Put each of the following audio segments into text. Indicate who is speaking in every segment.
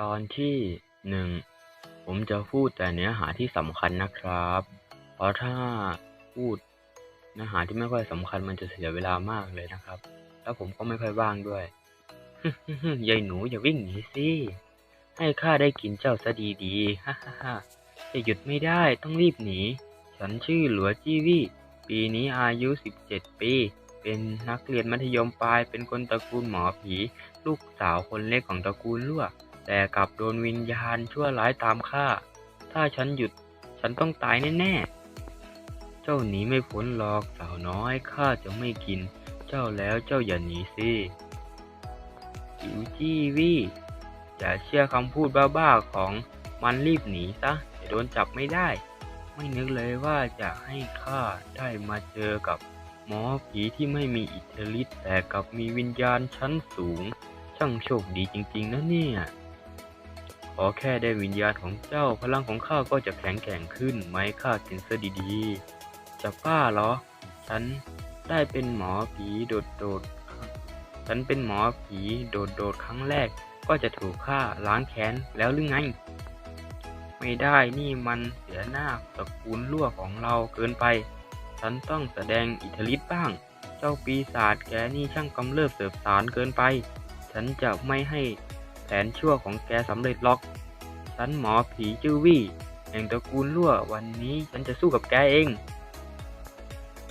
Speaker 1: ตอนที่หนึ่งผมจะพูดแต่เนื้อหาที่สำคัญนะครับ เพราะถ้าพูดเนื้อหาที่ไม่ค่อยสำคัญมันจะเสียเวลามากเลยนะครับ แล้วผมก็ไม่ค่อยว่างด้วยยายหนูอย่าวิ่งหนีสิ ให้ข้าได้กินเจ้าซะดีๆฮ่าฮ่าฮ่าจะหยุดไม่ได้ต้องรีบหนี ฉันชื่อหลัวจี้วี่ปีนี้อายุ 17 ปี เป็นนักเรียนมัธยมปลาย เป็นคนตระกูลหมอผี ลูกสาวคนเล็กของตระกูลลั่ว แต่กลับโดนวิญญาณชั่วร้ายตามฆ่า ถ้าฉันหยุดฉันต้องตายแน่ๆ เจ้าหนีไม่พ้นหรอกสาวน้อยข้าจะไม่กิน เจ้าแล้วเจ้าอย่าหนีสิจิวจี้วี่อย่าเชื่อคำพูดบ้าๆของมันรีบหนีซะจะโดนจับไม่ได้ ไม่นึกเลยว่าจะให้ข้าได้มาเจอกับหมอผีที่ไม่มีอิทธิฤทธิ์แต่กลับมีวิญญาณชั้นสูง ช่างโชคดีจริงๆนะเนี่ย อแค่ได้วิญญาณของเจ้าพลังของข้าก็จะแข็งแกร่งขึ้นไหมข้ากินซะดีๆจะบ้าเหรอ ฉันได้เป็นหมอผีโดดๆฉันเป็นหมอผีโดดๆครั้งแรก ก็จะถูกฆ่าล้างแค้นแล้วหรือไง ไม่ได้นี่มันเสียหน้าตระกูลลั่วของเราเกินไป ฉันต้องแสดงอิทธิฤทธิ์บ้าง เจ้าปีศาจแกนี่ช่างกำเริบเสบสารเกินไป ฉันจะไม่ให้แผนชั่วของแกสำเร็จหรอก ฉันหมอผีจื้อวี่แห่งตระกูลลั่ววันนี้ฉันจะสู้กับแกเอง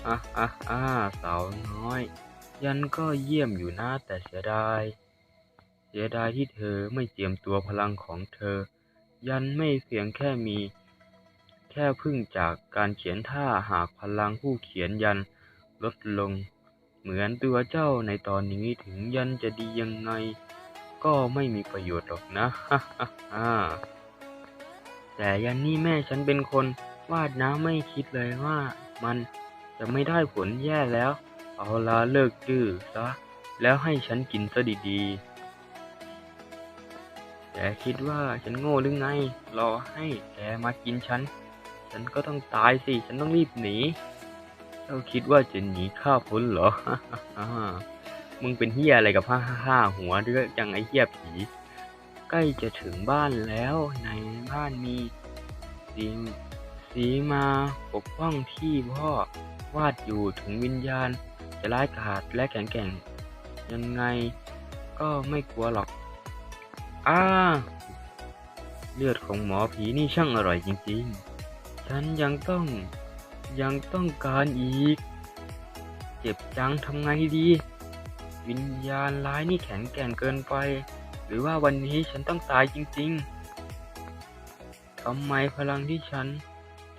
Speaker 1: อะอะอะสาวน้อย ยันก็เยี่ยมอยู่นะแต่เสียดาย เสียดายที่เธอไม่เจียมตัวพลังของเธอ ยันไม่เพียงแค่มี แค่พึ่งจากการเขียนท่าหากพลังผู้เขียนยันลดลง เหมือนตัวเจ้าในตอนนี้ถึงยันจะดียังไง ก็ไม่มีประโยชน์หรอกนะฮ่าฮ่าแต่ยันนี่แม่ฉันเป็นคนวาดนะไม่คิดเลยว่ามันจะไม่ได้ผลแย่แล้ว เอาละเลิกดื้อซะ แล้วให้ฉันกินซะดีๆแกคิดว่าฉันโง่หรือไง รอให้แกมากินฉัน ฉันก็ต้องตายสิ ฉันต้องรีบหนี เจ้าคิดว่าจะหนีข้าพ้นเหรอ มึงเป็นเฮียอะไรกับห้าห้าหัวเรื่องจังไอเฮียผี ใกล้จะถึงบ้านแล้วในบ้านมีสีสีมาปกป้องที่พ่อวาดอยู่ถึงวิญญาณ จะร้ายกาจและแข็งแกร่ง ยังไงก็ไม่กลัวหรอก อ้า เลือดของหมอผีนี่ช่างอร่อยจริงๆ ฉันยังต้องยังต้องการอีก เจ็บจังทำไงดี วิญญาณร้ายนี่แข็งแกร่งเกินไป หรือว่าวันนี้ฉันต้องตายจริงๆทำไมพลังที่ฉัน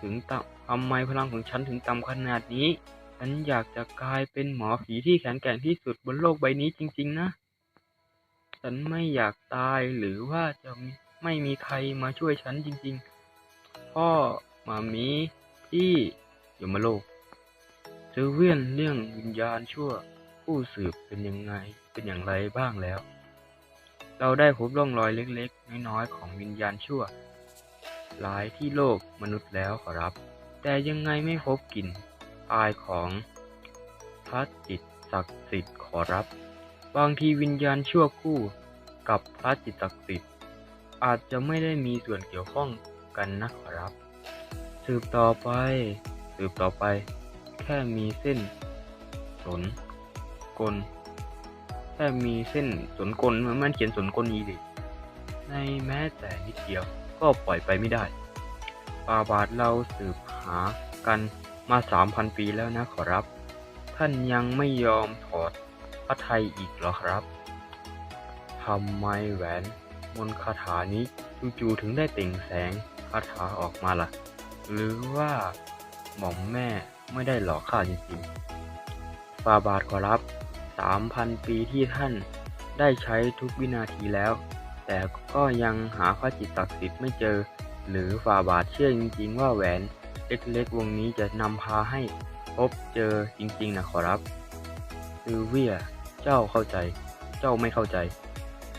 Speaker 1: ถึงต่ำทำไมพลังของฉันถึงต่ำขนาดนี้ ฉันอยากจะกลายเป็นหมอผีที่แข็งแกร่งที่สุดบนโลกใบนี้จริง ๆ นะ ฉันไม่อยากตายหรือว่าจะไม่มีใครมาช่วยฉันจริง ๆ พ่อมามีพี่ยมโลกเซอเวียนเรื่องวิญญาณชั่ว ผู้สืบเป็นยังไงเป็นอย่างไรบ้างแล้ว เราได้พบร่องรอยเล็กๆ น้อยๆ ของวิญญาณชั่ว หลายที่โลกมนุษย์แล้วขอรับ แต่ยังไงไม่พบกลิ่นอายของพระจิตศักดิ์สิทธิ์ขอรับ บางทีวิญญาณชั่วคู่กับพระจิตศักดิ์สิทธิ์อาจจะไม่ได้มีส่วนเกี่ยวข้องกันนะขอรับ สืบต่อไป สืบต่อไป แค่มีเส้นสน กลแค่มีเส้นสนกลมันมันเขียนสนกลอีดิในแม้แต่นิดเดียวก็ปล่อยไปไม่ได้ปาบาทเราสืบหากันมาสามพันปีแล้วนะขอรับ ท่านยังไม่ยอมถอดพระไทยอีกเหรอครับทำไมแหวนมนต์คาถานี้จู่ๆถึงได้เต่งแสงคาถาออกมาล่ะ หรือว่าหม่อมแม่ไม่ได้หลอกข้าจริงๆ ฟาบาทขอรับสามพันปีที่ท่านได้ใช้ทุกวินาทีแล้ว แต่ก็ยังหาพระจิตศักดิ์สิทธิ์ไม่เจอ หรือฟาบาทเชื่อจริงๆว่าแหวนเล็กๆวงนี้จะนำพาให้พบเจอจริงๆนะขอรับซิลเวียเจ้าเข้าใจ เจ้าไม่เข้าใจ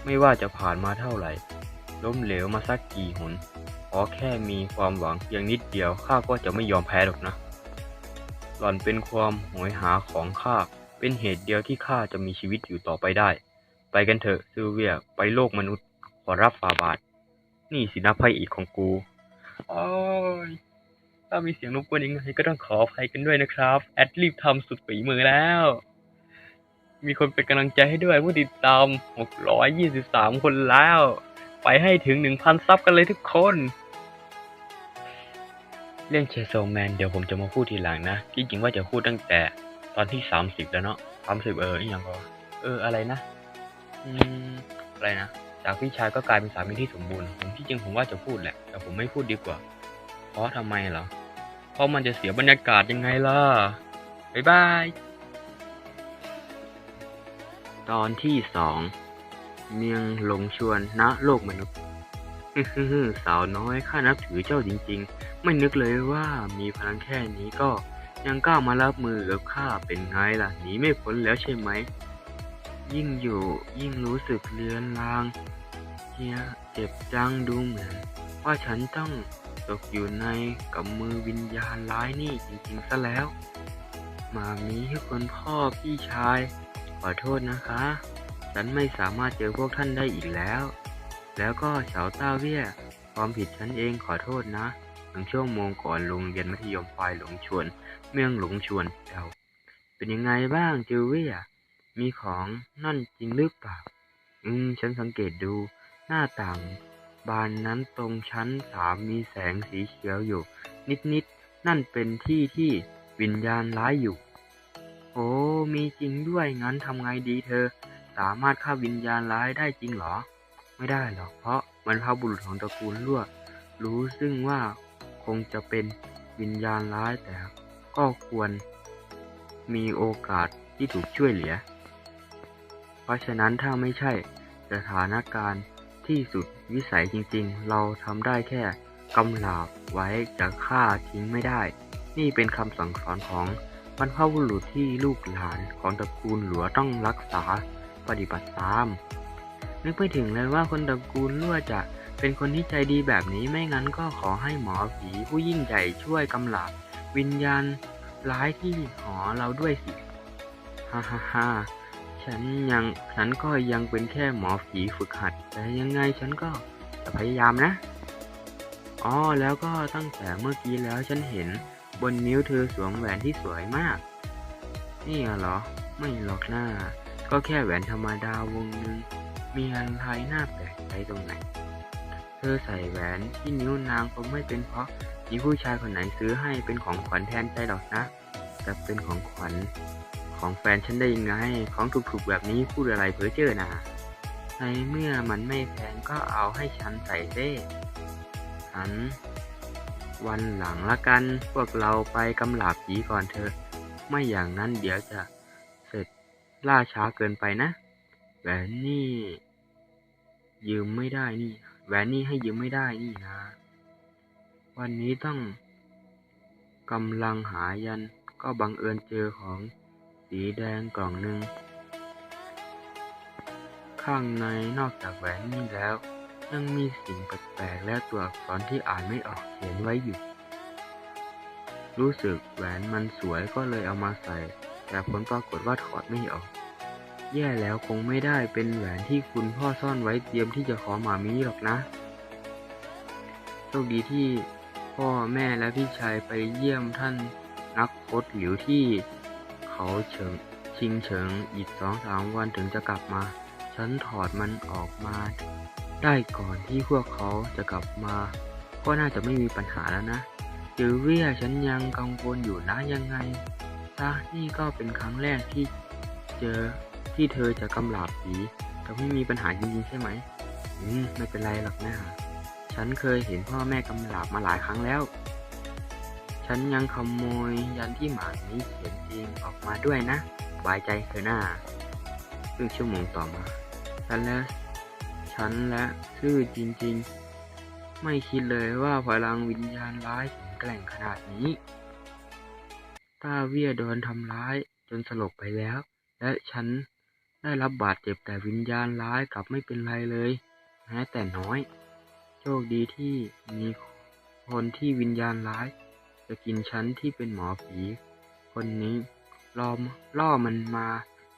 Speaker 1: ไม่ว่าจะผ่านมาเท่าไหร่ ล้มเหลวมาสักกี่หนขอแค่มีความหวังเพียงนิดเดียวข้าก็จะไม่ยอมแพ้หรอกนะ หล่อนเป็นความโหยหาของข้าเป็นเหตุเดียวที่ข้าจะมีชีวิตอยู่ต่อไปได้ ไปกันเถอะซิลเวียไปโลกมนุษย์ขอรับฟาบาท นี่สินะพระเอกของกูโอ้ยถ้ามีเสียงรบกวนยังไงก็ต้องขออภัยกันด้วยนะครับ แอดรีบทำสุดฝีมือแล้ว มีคนเป็นกำลังใจให้ด้วยผู้ติดตาม 623 คนแล้ว ไปให้ถึง 1,000 ซับกันเลยทุกคน เรื่องเชโซแมนเดี๋ยวผมจะมาพูดทีหลังนะที่จริงว่าจะพูดตั้งแต่ตอนที่30แล้วเนาะ30เอออีกอย่างก็เอออะไรนะ อืมอะไรนะจากพี่ชายก็กลายเป็นสามีที่สมบูรณ์ผมที่จริงผมว่าจะพูดแหละ แต่ผมไม่พูดดีกว่า เพราะทำไมเหรอเพราะมันจะเสียบรรยากาศยังไงล่ะบ๊ายบายตอนที่สองเมียงหลงชวนณโลกมนุษย์สาวน้อยข้านับถือเจ้าจริง ๆ ไม่นึกเลยว่ามีพลังแค่นี้ก็ยังกล้ามารับมือกับข้าเป็นไงล่ะหนีไม่พ้นแล้วใช่ไหม ยิ่งอยู่ยิ่งรู้สึกเลือนลางเฮียเจ็บจังดูเหมือน ว่าฉันต้องตกอยู่ในกับมือวิญญาณร้ายนี่จริงๆซะแล้ว มามีให้คนพ่อพี่ชาย ขอโทษนะคะ ฉันไม่สามารถเจอพวกท่านได้อีกแล้ว แล้วก็เฉาต้าเวียความผิดฉันเองขอโทษนะ หนึ่งชั่วโมงก่อนโรงเรียนมัธยมปลายหลงชวน เมืองหลงชวนเรา เป็นยังไงบ้างจิวเวียมีของนั่นจริงหรือเปล่า อืม ฉันสังเกตดู หน้าต่าง บานนั้นตรงชั้นสามมีแสงสีเขียวอยู่ นิดๆนั่นเป็นที่ที่วิญญาณร้ายอยู่ โอ้ มีจริงด้วย งั้นทำไงดีเธอ สามารถฆ่าวิญญาณร้ายได้จริงเหรอ ไม่ได้หรอก เพราะมันพาบุรุษของตระกูลลั่วรู้ซึ่งว่า คงจะเป็นวิญญาณร้ายแต่ก็ควรมีโอกาสที่ถูกช่วยเหลือ เพราะฉะนั้นถ้าไม่ใช่สถานการณ์ที่สุดวิสัยจริงๆ เราทำได้แค่กำลาบไว้จะฆ่าทิ้งไม่ได้ นี่เป็นคำสั่งสอนของบรรพบุรุษที่ลูกหลานของตระกูลหลัวต้องรักษาปฏิบัติตาม นึกไม่ถึงเลยว่าคนตระกูลลั่วจะ เป็นคนที่ใจดีแบบนี้ไม่งั้นก็ขอให้หมอผีผู้ยิ่งใหญ่ช่วยกำลาบวิญญาณร้ายที่หอเราด้วยสิ ฮ่าฮ่าฮ่าฉันยังฉันก็ยังเป็นแค่หมอผีฝึกหัด แต่ยังไงฉันก็จะพยายามนะ อ๋อแล้วก็ตั้งแต่เมื่อกี้แล้วฉันเห็นบนนิ้วเธอสวมแหวนที่สวยมาก นี่เหรอ ไม่หรอกหน้า ก็แค่แหวนธรรมดาวงหนึ่งมีอะไรน่าแปลกใจตรงไหน ธอใส่แหวนที่นิ้วนางคงไม่เป็นเพราะมีผู้ชายคนไหนซื้อให้เป็นของขวัญแทนใจหรอกนะแต่เป็นของขวัญของแฟนฉันได้ยังไง ของถูกๆแบบนี้พูดอะไรเพ้อเจ้อนะในเมื่อมันไม่แพงก็เอาให้ฉันใส่เซ่ฉันวันหลังละกัน พวกเราไปกำลาบผีก่อนเถอะ ไม่อย่างนั้นเดี๋ยวจะเสร็จล่าช้าเกินไปนะแหวนนี่ ยืมไม่ได้นี่ แหวนนี่ให้ยืมไม่ได้นี่นะ วันนี้ต้องกำลังหายันก็บังเอิญเจอของสีแดงกล่องหนึ่ง ข้างในนอกจากแหวนนี่แล้ว ยังมีสิ่งแปลกๆและตัวอักษรที่อ่านไม่ออกเขียนไว้อยู่ รู้สึกแหวนมันสวยก็เลยเอามาใส่ แต่ผลปรากฏว่าถอดไม่ออก แย่แล้วคงไม่ได้เป็นแหวนที่คุณพ่อซ่อนไว้เตรียมที่จะขอหมามีหรอกนะโชคดีที่พ่อแม่และพี่ชายไปเยี่ยมท่านนักพจน์หลิวที่เขาเฉิงชิงเฉิงอีกสองสามวันถึงจะกลับมา ฉันถอดมันออกมา ได้ก่อนที่พวกเขาจะกลับมา ก็น่าจะไม่มีปัญหาแล้วนะจือเวียฉันยังกังวลอยู่นะยังไงซะนี่ก็เป็นครั้งแรกที่เจอ ที่เธอจะกำลาบผีแต่ไม่มีปัญหาจริงๆใช่ไหม อืม ไม่เป็นไรหรอกนะฉันเคยเห็นพ่อแม่กำลาบมาหลายครั้งแล้ว ฉันยังขโมยยันที่หมานี้เขียนเองออกมาด้วยนะบายใจเธอหน้าครึ่งชั่วโมงต่อมา ฉันและ ฉันและชื่อจริงๆ ไม่คิดเลยว่าพลังวิญญาณร้ายถึงแกร่งขนาดนี้ต้าเวียโดนทำร้ายจนสลบไปแล้ว และฉัน ได้รับบาดเจ็บแต่วิญญาณร้ายกลับไม่เป็นไรเลย แม้แต่น้อย โชคดีที่มีคนที่วิญญาณร้าย จะกินฉันที่เป็นหมอผี คนนี้ล่อมล่อมันมา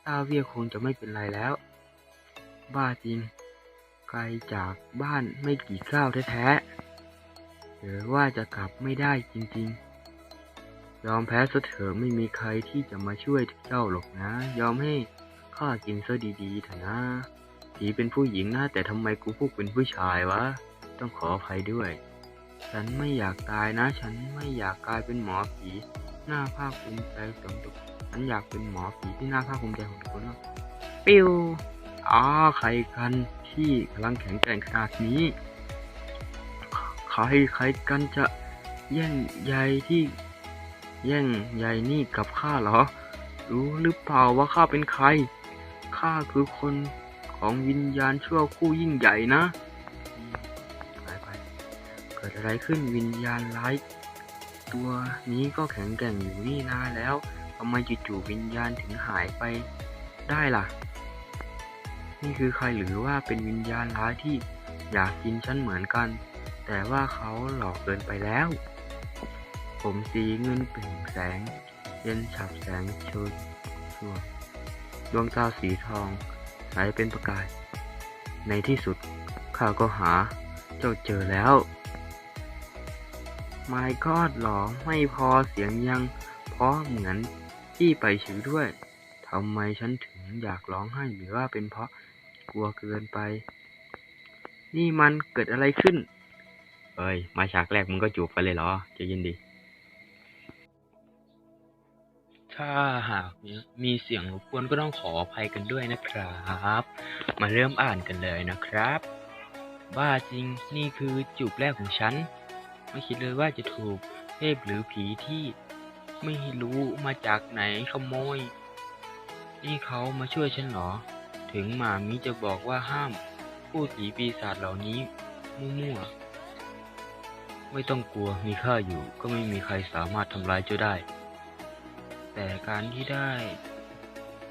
Speaker 1: ต้าเวียคงจะไม่เป็นไรแล้ว บ้าจริง ไกลจากบ้านไม่กี่ก้าวแท้ๆหรือว่าจะกลับไม่ได้จริงๆ ยอมแพ้ซะเถอะไม่มีใครที่จะมาช่วยเจ้าหรอกนะ ยอมให้ ข้ากินซะดีๆเถอะนะผีเป็นผู้หญิงนะแต่ทำไมกูพูดเป็นผู้ชายวะ ต้องขออภัยด้วย ฉันไม่อยากตายนะ ฉันไม่อยากกลายเป็นหมอผีหน้าภาคภูมิใจของทุกฉันอยากเป็นหมอผีที่หน่าภาคภูมิใจของทุกคนนะปิวอ๋อใครกันที่พลังแข็งแกร่งขนาดนี้ ใครใครกันจะแย่งใยที่ แย่งใยนี่กับข้าเหรอ รู้หรือเปล่าว่าข้าเป็นใคร ข้าคือคนของวิญญาณชั่วคู่ยิ่งใหญ่นะอืมหายไปเกิดอะไรขึ้นวิญญาณร้าย ตัวนี้ก็แข็งแกร่งอยู่นี่นานแล้วทำไมจู่ๆวิญญาณถึงหายไปได้ล่ะ นี่คือใครหรือว่าเป็นวิญญาณร้ายที่อยากกินฉันเหมือนกัน แต่ว่าเขาหลอกเกินไปแล้ว ผมสีเงินเปล่งแสง เย็นฉับแสงชนชัว ดวงตาสีทองใสเป็นประกาย ในที่สุดข้าก็หาเจ้าเจอแล้วไม่กอดหรอไม่พอเสียงยังเพราะเหมือนที่ไปชิวด้วยทำไมฉันถึงอยากร้องไห้หรือว่าเป็นเพราะกลัวเกินไป นี่มันเกิดอะไรขึ้น เอ้ย มาฉากแรกมึงก็จูบไปเลยเหรอจะยินดี ถ้าหากมีเสียงรบกวนก็ต้องขออภัยกันด้วยนะครับ มาเริ่มอ่านกันเลยนะครับ บ้าจริงนี่คือจูบแรกของฉัน ไม่คิดเลยว่าจะถูกเทพหรือผีที่ไม่รู้มาจากไหนขโมย นี่เขามาช่วยฉันเหรอ ถึงหมามิจะบอกว่าห้ามพูดผีปีศาจเหล่านี้มั่วๆไม่ต้องกลัวมีข้าอยู่ก็ไม่มีใครสามารถทำร้ายเจ้าได้ แต่การที่ได้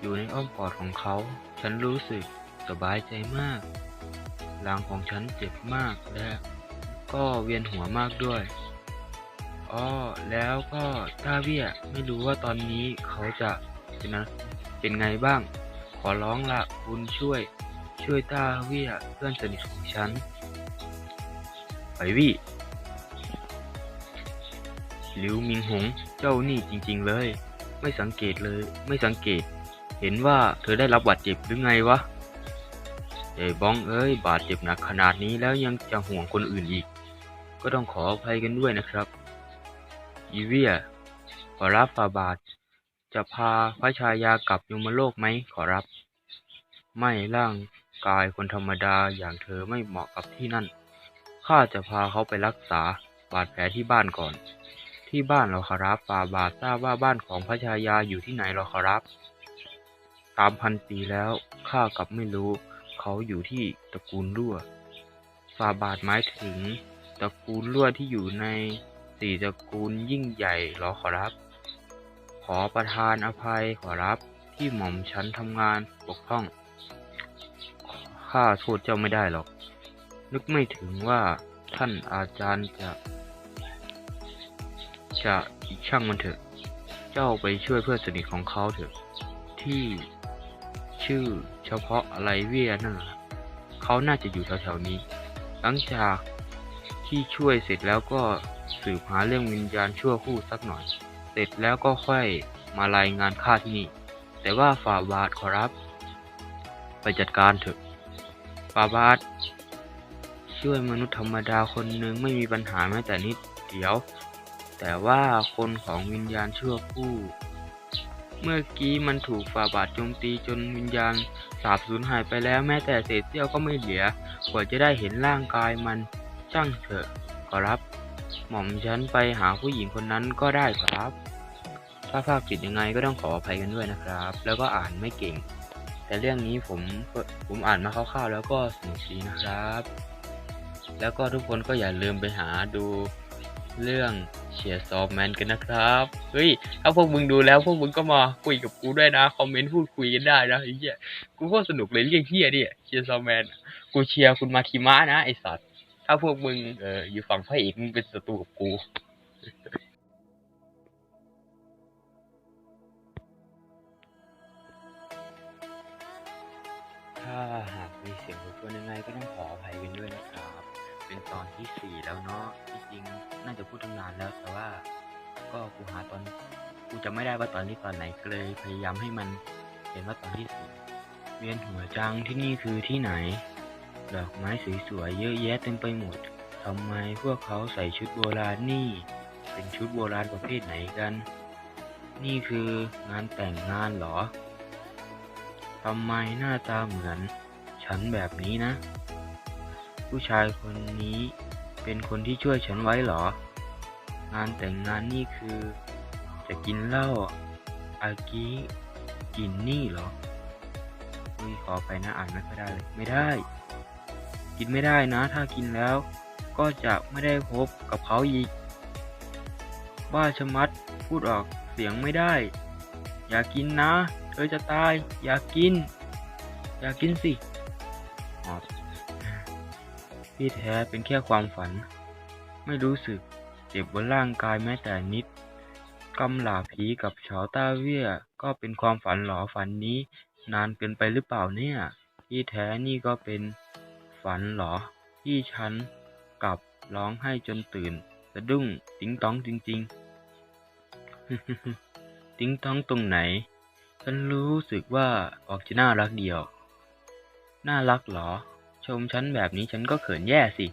Speaker 1: อยู่ในอ้อมกอดของเขา ฉันรู้สึกสบายใจมาก หลังของฉันเจ็บมากและก็เวียนหัวมากด้วยอ้อแล้วก็ต้าเวียไม่รู้ว่าตอนนี้เขาจะเป็นนะเป็นไงบ้าง ขอร้องละคุณช่วย ช่วยต้าเวียเพื่อนสนิทของฉันไปวี่หลิวมิงหง เจ้านี่จริง ๆ เลย ไม่สังเกตเลย ไม่สังเกต เห็นว่าเธอได้รับบาดเจ็บหรือไงวะใหญ่บ้องเอ้ย บาดเจ็บหนักขนาดนี้แล้วยังจะห่วงคนอื่นอีก ก็ต้องขออภัยกันด้วยนะครับอีเวีย ขอรับฟาบาท จะพาพระชายากลับยมโลกไหมขอรับ ไม่ร่างกายคนธรรมดาอย่างเธอไม่เหมาะกับที่นั่น ข้าจะพาเขาไปรักษาบาดแผลที่บ้านก่อน ที่บ้านเราขอรับฟาบาททราบว่าบ้านของพระชายาอยู่ที่ไหนเราขอรับสามพันปีแล้วข้ากับไม่รู้ เขาอยู่ที่ตระกูลรั่วฟาบาทหมายถึงตระกูลรั่วที่อยู่ในสี่ตระกูลยิ่งใหญ่หรอขอรับ ขอประทานอภัยขอรับที่หม่อมฉันทำงานปกป้อง ข้าโทษเจ้าไม่ได้หรอก นึกไม่ถึงว่าท่านอาจารย์จะ จะอีกช่างมันเถอะ เจ้าไปช่วยเพื่อนสนิทของเขาเถอะ ที่ชื่อเฉพาะอะไรเวียนั่นแหละเขาน่าจะอยู่แถวๆนี้ หลังจากที่ช่วยเสร็จแล้วก็สืบหาเรื่องวิญญาณชั่วคู่สักหน่อย เสร็จแล้วก็ค่อยมารายงานข้าที่นี่ แต่ว่าฝ่าบาทขอรับ ไปจัดการเถอะฝ่าบาทช่วยมนุษย์ธรรมดาคนหนึ่งไม่มีปัญหาแม้แต่นิด เดียว แต่ว่าคนของวิญญาณชั่วคู่เมื่อกี้มันถูกฝ่าบาทโจมตีจนวิญญาณสาบสูญหายไปแล้วแม้แต่เศษเสี้ยวก็ไม่เหลือกว่าจะได้เห็นร่างกายมันช่างเถอะขอรับ หม่อมฉันไปหาผู้หญิงคนนั้นก็ได้ครับ ถ้าภาคผิดยังไงก็ต้องขออภัยกันด้วยนะครับ แล้วก็อ่านไม่เก่ง แต่เรื่องนี้ผมผมอ่านมาคร่าวๆแล้วก็สนุกดีนะครับ แล้วก็ทุกคนก็อย่าลืมไปหาดู เรื่องเชียร์ซอฟแมนกันนะครับ เฮ้ย ถ้าพวกมึงดูแล้วพวกมึงก็มาคุยกับกูด้วยนะ คอมเมนต์พูดคุยกันได้นะไอ้เหี้ย กูโคตรสนุกเลยเรื่องเหี้ยเนี่เชียร์ซอฟแมน กูเชียร์คุณมาคิมะนะไอสัตว์ ถ้าพวกมึงเอออยู่ฝั่งพระเอกมึงเป็นศัตรูกับกูถ้าหากมีเสียงรบกวนยังไงก็ต้องขออภัยกันด้วยนะครับ พูดตั้งนานแล้วแต่ว่า ก็กูหาตอนกูจะไม่ได้ว่าตอนที่ตอนไหนก็เลยพยายามให้มันเห็นว่าตอนที่สี่เวียนหัวจังที่นี่คือที่ไหน ดอกไม้สวยๆเยอะแยะเต็มไปหมดทำไมพวกเขาใส่ชุดโบราณนี่ เป็นชุดโบราณประเภทไหนกัน นี่คืองานแต่งงานเหรอทำไมหน้าตาเหมือน ฉันแบบนี้นะ ผู้ชายคนนี้เป็นคนที่ช่วยฉันไว้เหรอ งานแต่งงานนี่คือ จะกินเหล้าอากิกินนี่เหรออุ้ยขอไปนะอ่านไม่ค่อยได้เลยไม่ได้ กินไม่ได้นะ ถ้ากินแล้ว ก็จะไม่ได้พบกับเขาอีกบ้าชะมัดพูดออกเสียงไม่ได้ อย่ากินนะ เธอจะตาย อย่ากิน อย่ากินสิอ๋อ ที่แท้เป็นแค่ความฝัน ไม่รู้สึกเจ็บบนร่างกายแม้แต่นิดกำหลาผีกับเฉาต้าเวียก็เป็นความฝันหรอฝันนี้ นานเกินไปหรือเปล่าเนี่ย ที่แท้นี่ก็เป็นฝันหรอ ที่ฉันกลับร้องไห้จนตื่นสะดุ้งติ้งต้องจริงๆ ติ้งต้องตรงไหน ฉันรู้สึกว่าออกจะน่ารักเดียว น่ารักหรอ ชมฉันแบบนี้ฉันก็เขินแย่สิ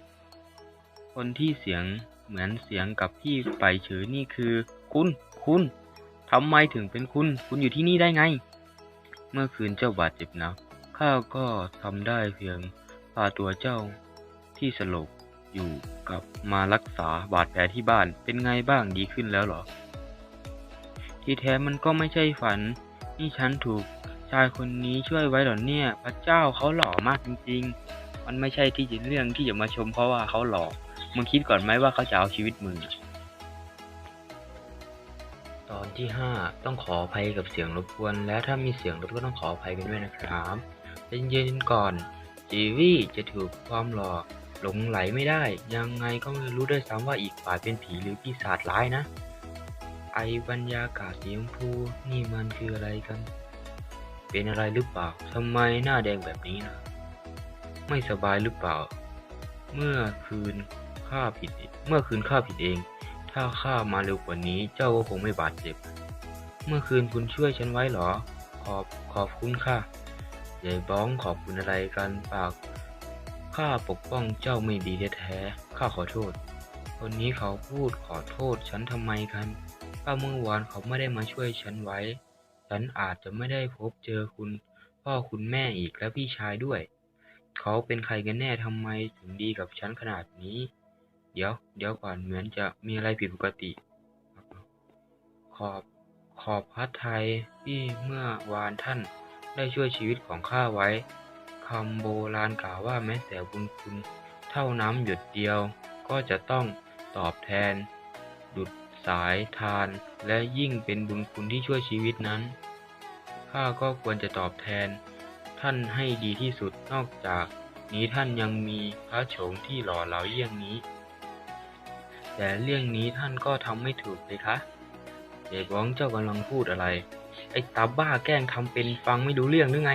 Speaker 1: คนที่เสียงเหมือนเสียงกับพี่ไปเฉยนี่คือ คุณ คุณทำไมถึงเป็นคุณ คุณอยู่ที่นี่ได้ไง เมื่อคืนเจ้าบาดเจ็บนักข้าก็ทำได้เพียงพาตัวเจ้าที่สลบอยู่กับมารักษาบาดแผลที่บ้านเป็นไงบ้างดีขึ้นแล้วหรอ ที่แท้มันก็ไม่ใช่ฝัน นี่ฉันถูกชายคนนี้ช่วยไว้หรอเนี่ย พระเจ้าเขาหล่อมากจริง ๆ มันไม่ใช่ที่เรื่องที่จะมาชมเพราะว่าเขาหล่อมึงคิดก่อนไหมว่าเขาจะเอาชีวิตมึงตอนที่ห้ต้องขออภัยกับเสียงรบกวน และถ้ามีเสียงรบก็ต้องขออภัยกันด้วยนะครับเย็นๆก่อน จีวี่จะถูกความหลอก หลงไหลไม่ได้ ยังไงก็ไม่รู้ด้วยซ้ำว่าอีกฝ่ายเป็นผีหรือปีศาจร้ายนะ ไอบรรยากาศสีชมพูนี่มันคืออะไรกัน เป็นอะไรหรือเปล่าทำไมหน้าแดงแบบนี้นะ ไม่สบายหรือเปล่า เมื่อคืนข้าผิด เมื่อคืนข้าผิดเอง ถ้าข้ามาเร็วกว่านี้ เจ้าก็คงไม่บาดเจ็บ เมื่อคืนคุณช่วยฉันไว้เหรอ ขอบขอบคุณค่ะยายบ้องขอบคุณอะไรกันปาก ข้าปกป้องเจ้าไม่ดีแท้ๆ ข้าขอโทษ คนนี้เขาพูดขอโทษฉันทำไมกันก็เมื่อวานเขาไม่ได้มาช่วยฉันไว้ ฉันอาจจะไม่ได้พบเจอคุณ พ่อคุณแม่อีกและพี่ชายด้วย เขาเป็นใครกันแน่ทำไมถึงดีกับฉันขนาดนี้ เดี๋ยว เดี๋ยวก่อนเหมือนจะมีอะไรผิดปกติ ขอบขอบพระทัยที่เมื่อวานท่านได้ช่วยชีวิตของข้าไว้คำโบราณกล่าวว่าแม้แต่บุญคุณเท่าน้ำหยดเดียว ก็จะต้องตอบแทน ดุดสายทาน และยิ่งเป็นบุญคุณที่ช่วยชีวิตนั้นข้าก็ควรจะตอบแทน ท่านให้ดีที่สุดนอกจากนี้ท่านยังมีพระโฉมที่หล่อเหลาเยี่ยงนี้ แต่เรื่องนี้ท่านก็ทำไม่ถูกเลยคะเด็กร้องเจ้ากำลังพูดอะไร ไอ้ตาบ้าแกล้งทำเป็นฟังไม่รู้เรื่องหรือไง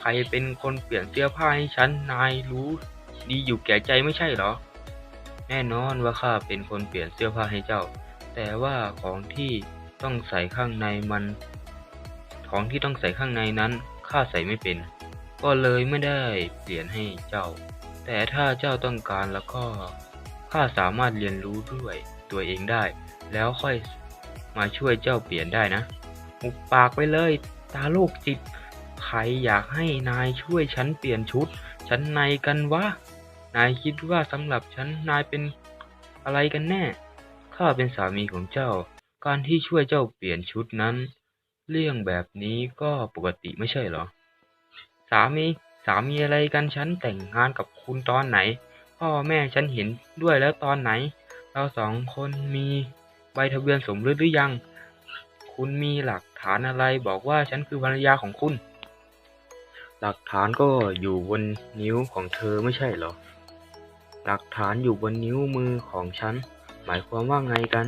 Speaker 1: ใครเป็นคนเปลี่ยนเสื้อผ้าให้ฉันนายรู้ ดีอยู่แก่ใจไม่ใช่เหรอ แน่นอนว่าข้าเป็นคนเปลี่ยนเสื้อผ้าให้เจ้า แต่ว่าของที่ต้องใส่ข้างในมัน ของที่ต้องใส่ข้างในนั้นข้าใส่ไม่เป็น ก็เลยไม่ได้เปลี่ยนให้เจ้า แต่ถ้าเจ้าต้องการแล้วก็ข้าสามารถเรียนรู้ด้วยตัวเองได้ แล้วค่อยมาช่วยเจ้าเปลี่ยนได้นะหุบปากไปเลย ตาลูกจิต ใครอยากให้นายช่วยฉันเปลี่ยนชุดชั้นในกันวะ นายคิดว่าสำหรับฉันนายเป็นอะไรกันแน่ ข้าเป็นสามีของเจ้า การที่ช่วยเจ้าเปลี่ยนชุดนั้น เรื่องแบบนี้ก็ปกติไม่ใช่เหรอ สามี สามีอะไรกันฉันแต่งงานกับคุณตอนไหน พ่อแม่ฉันเห็นด้วยแล้วตอนไหน เราสองคนมีใบทะเบียนสมรสหรือยัง คุณมีหลักฐานอะไรบอกว่าฉันคือภรรยาของคุณ หลักฐานก็อยู่บนนิ้วของเธอไม่ใช่เหรอ หลักฐานอยู่บนนิ้วมือของฉัน หมายความว่าไงกัน